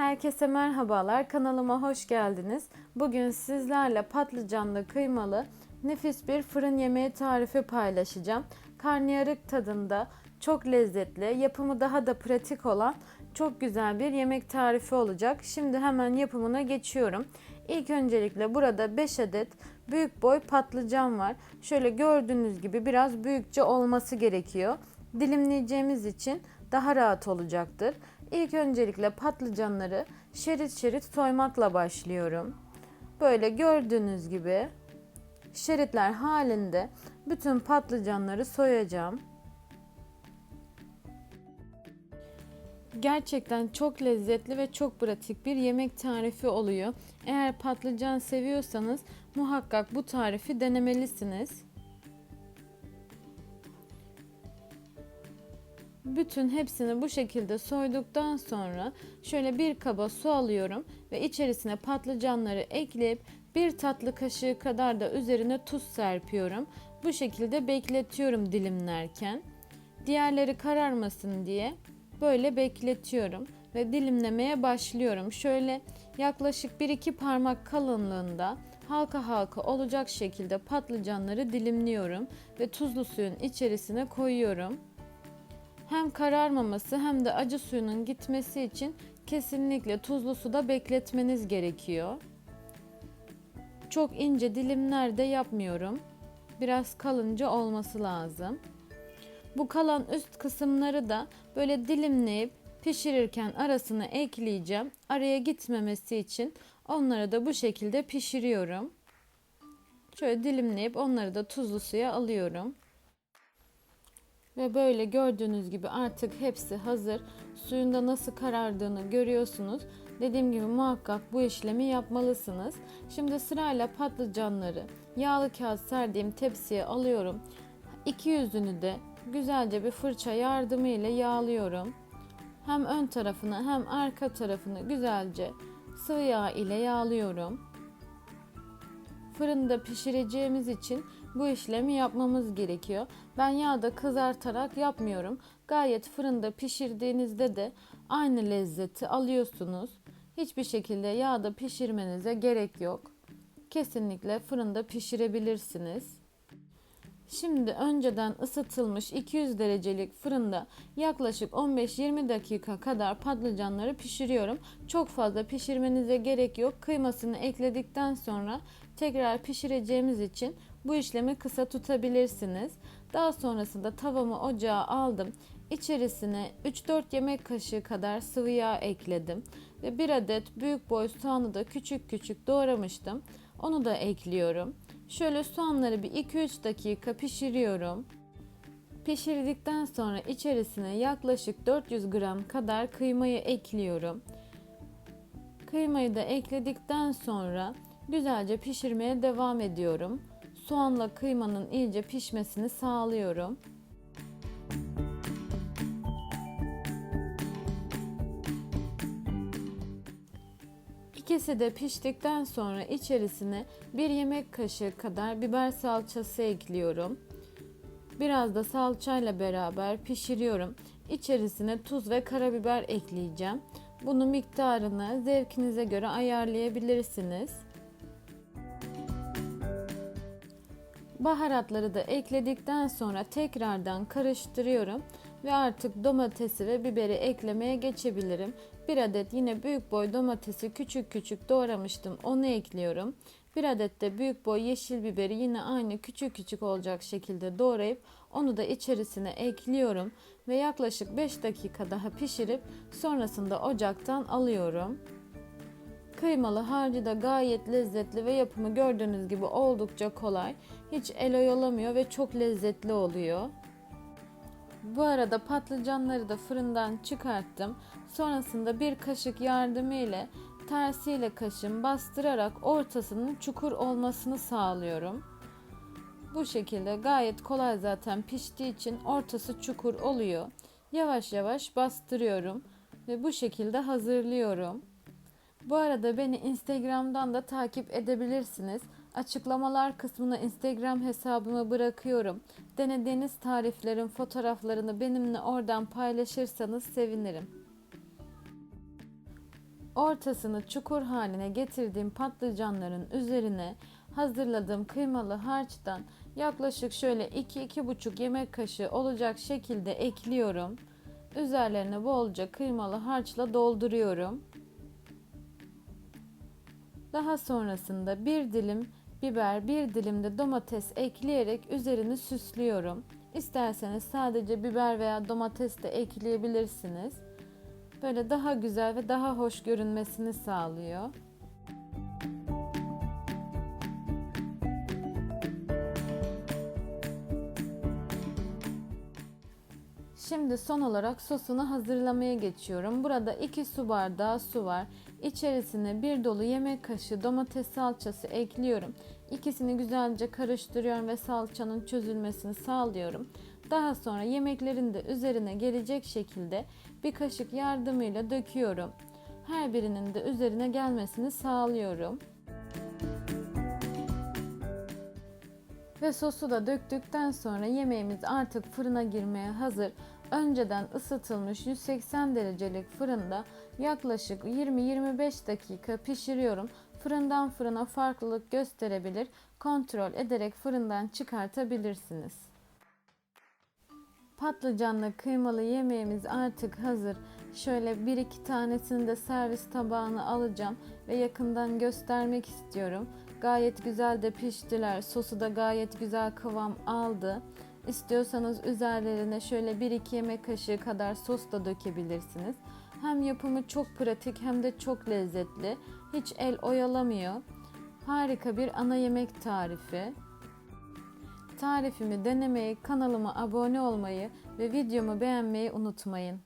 Herkese merhabalar. Kanalıma hoş geldiniz. Bugün sizlerle patlıcanlı kıymalı nefis bir fırın yemeği tarifi paylaşacağım. Karnıyarık tadında çok lezzetli, yapımı daha da pratik olan çok güzel bir yemek tarifi olacak. Şimdi hemen yapımına geçiyorum. İlk öncelikle burada 5 adet büyük boy patlıcan var. Şöyle gördüğünüz gibi biraz büyükçe olması gerekiyor. Dilimleyeceğimiz için daha rahat olacaktır. İlk öncelikle patlıcanları şerit şerit soymakla başlıyorum. Böyle gördüğünüz gibi şeritler halinde bütün patlıcanları soyacağım. Gerçekten çok lezzetli ve çok pratik bir yemek tarifi oluyor. Eğer patlıcan seviyorsanız muhakkak bu tarifi denemelisiniz. Bütün hepsini bu şekilde soyduktan sonra şöyle bir kaba su alıyorum ve içerisine patlıcanları ekleyip bir tatlı kaşığı kadar da üzerine tuz serpiyorum. Bu şekilde bekletiyorum dilimlerken. Diğerleri kararmasın diye böyle bekletiyorum ve dilimlemeye başlıyorum. Şöyle yaklaşık 1-2 parmak kalınlığında halka halka olacak şekilde patlıcanları dilimliyorum ve tuzlu suyun içerisine koyuyorum. Hem kararmaması hem de acı suyunun gitmesi için kesinlikle tuzlu suda bekletmeniz gerekiyor. Çok ince dilimler de yapmıyorum. Biraz kalınca olması lazım. Bu kalan üst kısımları da böyle dilimleyip pişirirken arasına ekleyeceğim. Araya gitmemesi için onları da bu şekilde pişiriyorum. Şöyle dilimleyip onları da tuzlu suya alıyorum. Ve böyle gördüğünüz gibi artık hepsi hazır. Suyunda nasıl karardığını görüyorsunuz. Dediğim gibi muhakkak bu işlemi yapmalısınız. Şimdi sırayla patlıcanları yağlı kağıt serdiğim tepsiye alıyorum. İki yüzünü de güzelce bir fırça yardımıyla yağlıyorum. Hem ön tarafını hem arka tarafını güzelce sıvı yağ ile yağlıyorum. Fırında pişireceğimiz için bu işlemi yapmamız gerekiyor. Ben yağda kızartarak yapmıyorum. Gayet fırında pişirdiğinizde de aynı lezzeti alıyorsunuz. Hiçbir şekilde yağda pişirmenize gerek yok. Kesinlikle fırında pişirebilirsiniz. Şimdi önceden ısıtılmış 200 derecelik fırında yaklaşık 15-20 dakika kadar patlıcanları pişiriyorum. Çok fazla pişirmenize gerek yok. Kıymasını ekledikten sonra tekrar pişireceğimiz için bu işlemi kısa tutabilirsiniz. Daha sonrasında tavamı ocağa aldım. İçerisine 3-4 yemek kaşığı kadar sıvı yağ ekledim ve bir adet büyük boy soğanı da küçük küçük doğramıştım. Onu da ekliyorum. Şöyle soğanları bir 2-3 dakika pişiriyorum. Pişirdikten sonra içerisine yaklaşık 400 gram kadar kıymayı ekliyorum. Kıymayı da ekledikten sonra güzelce pişirmeye devam ediyorum. Soğanla kıymanın iyice pişmesini sağlıyorum. İkisi de piştikten sonra içerisine bir yemek kaşığı kadar biber salçası ekliyorum. Biraz da salçayla beraber pişiriyorum. İçerisine tuz ve karabiber ekleyeceğim. Bunu miktarını zevkinize göre ayarlayabilirsiniz. Baharatları da ekledikten sonra tekrardan karıştırıyorum ve artık domatesi ve biberi eklemeye geçebilirim. Bir adet yine büyük boy domatesi küçük küçük doğramıştım. Onu ekliyorum. Bir adet de büyük boy yeşil biberi yine aynı küçük küçük olacak şekilde doğrayıp onu da içerisine ekliyorum ve yaklaşık 5 dakika daha pişirip sonrasında ocaktan alıyorum. Kıymalı harcı da gayet lezzetli ve yapımı gördüğünüz gibi oldukça kolay. Hiç el oyalamıyor ve çok lezzetli oluyor. Bu arada patlıcanları da fırından çıkarttım. Sonrasında bir kaşık yardımı ile tersiyle kaşım bastırarak ortasının çukur olmasını sağlıyorum. Bu şekilde gayet kolay zaten piştiği için ortası çukur oluyor. Yavaş yavaş bastırıyorum ve bu şekilde hazırlıyorum. Bu arada beni Instagram'dan da takip edebilirsiniz. Açıklamalar kısmına Instagram hesabımı bırakıyorum. Denediğiniz tariflerin fotoğraflarını benimle oradan paylaşırsanız sevinirim. Ortasını çukur haline getirdiğim patlıcanların üzerine hazırladığım kıymalı harçtan yaklaşık şöyle 2-2,5 yemek kaşığı olacak şekilde ekliyorum. Üzerlerine bolca kıymalı harçla dolduruyorum. Daha sonrasında bir dilim biber, bir dilim de domates ekleyerek üzerini süslüyorum. İsterseniz sadece biber veya domates de ekleyebilirsiniz. Böyle daha güzel ve daha hoş görünmesini sağlıyor. Şimdi son olarak sosunu hazırlamaya geçiyorum. Burada 2 su bardağı su var. İçerisine bir dolu yemek kaşığı domates salçası ekliyorum. İkisini güzelce karıştırıyorum ve salçanın çözülmesini sağlıyorum. Daha sonra yemeklerin de üzerine gelecek şekilde bir kaşık yardımıyla döküyorum. Her birinin de üzerine gelmesini sağlıyorum. Ve sosu da döktükten sonra yemeğimiz artık fırına girmeye hazır. Önceden ısıtılmış 180 derecelik fırında yaklaşık 20-25 dakika pişiriyorum. Fırından fırına farklılık gösterebilir. Kontrol ederek fırından çıkartabilirsiniz. Patlıcanlı kıymalı yemeğimiz artık hazır. Şöyle bir iki tanesini de servis tabağına alacağım ve yakından göstermek istiyorum. Gayet güzel de piştiler. Sosu da gayet güzel kıvam aldı. İstiyorsanız üzerlerine şöyle 1-2 yemek kaşığı kadar sos da dökebilirsiniz. Hem yapımı çok pratik hem de çok lezzetli. Hiç el oyalamıyor. Harika bir ana yemek tarifi. Tarifimi denemeyi, kanalıma abone olmayı ve videomu beğenmeyi unutmayın.